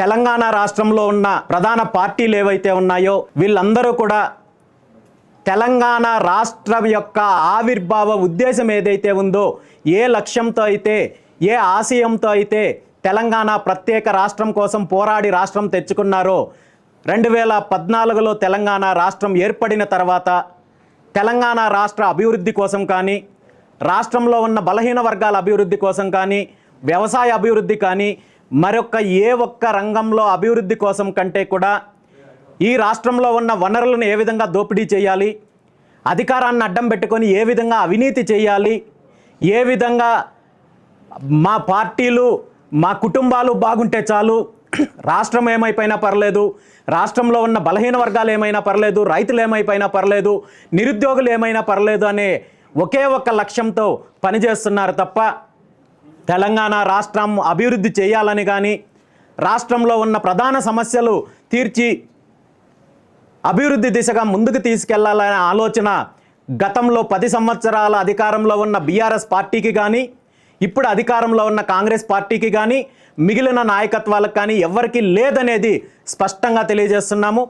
తెలంగాణ రాష్ట్రంలో ఉన్న ప్రధాన పార్టీలు ఏవైతే ఉన్నాయో వీళ్ళందరూ కూడా తెలంగాణ రాష్ట్రం యొక్క ఆవిర్భావ ఉద్దేశం ఏదైతే ఉందో ఏ లక్ష్యంతో అయితే ఏ ఆశయంతో అయితే తెలంగాణ ప్రత్యేక రాష్ట్రం కోసం పోరాడి రాష్ట్రం తెచ్చుకున్నారో రెండు వేల పద్నాలుగులో తెలంగాణ రాష్ట్రం ఏర్పడిన తర్వాత తెలంగాణ రాష్ట్ర అభివృద్ధి కోసం కానీ రాష్ట్రంలో ఉన్న బలహీన వర్గాల అభివృద్ధి కోసం కానీ వ్యవసాయ అభివృద్ధి కానీ మరొక ఏ ఒక్క రంగంలో అభివృద్ధి కోసం కంటే కూడా ఈ రాష్ట్రంలో ఉన్న వనరులను ఏ విధంగా దోపిడీ చేయాలి? అధికారాన్ని అడ్డం పెట్టుకొని ఏ విధంగా అవినీతి చేయాలి? ఏ విధంగా మా పార్టీలు మా కుటుంబాలు బాగుంటే చాలు? రాష్ట్రం ఏమైపోయినా పర్లేదు. రాష్ట్రంలో ఉన్న బలహీన వర్గాలు ఏమైనా పర్లేదు. రైతులు ఏమైపోయినా పర్లేదు. నిరుద్యోగులు ఏమైనా పర్లేదు అనే ఒకే ఒక్క లక్ష్యంతో పనిచేస్తున్నారు తప్ప తెలంగాణ రాష్ట్రం అభివృద్ధి చేయాలని కానీ రాష్ట్రంలో ఉన్న ప్రధాన సమస్యలు తీర్చి అభివృద్ధి దిశగా ముందుకు తీసుకెళ్ళాలనే ఆలోచన గతంలో పది సంవత్సరాల అధికారంలో ఉన్న బీఆర్ఎస్ పార్టీకి కానీ ఇప్పుడు అధికారంలో ఉన్న కాంగ్రెస్ పార్టీకి కానీ మిగిలిన నాయకత్వాలకు కానీ ఎవ్వరికీ లేదనేది స్పష్టంగా తెలియజేస్తున్నాము.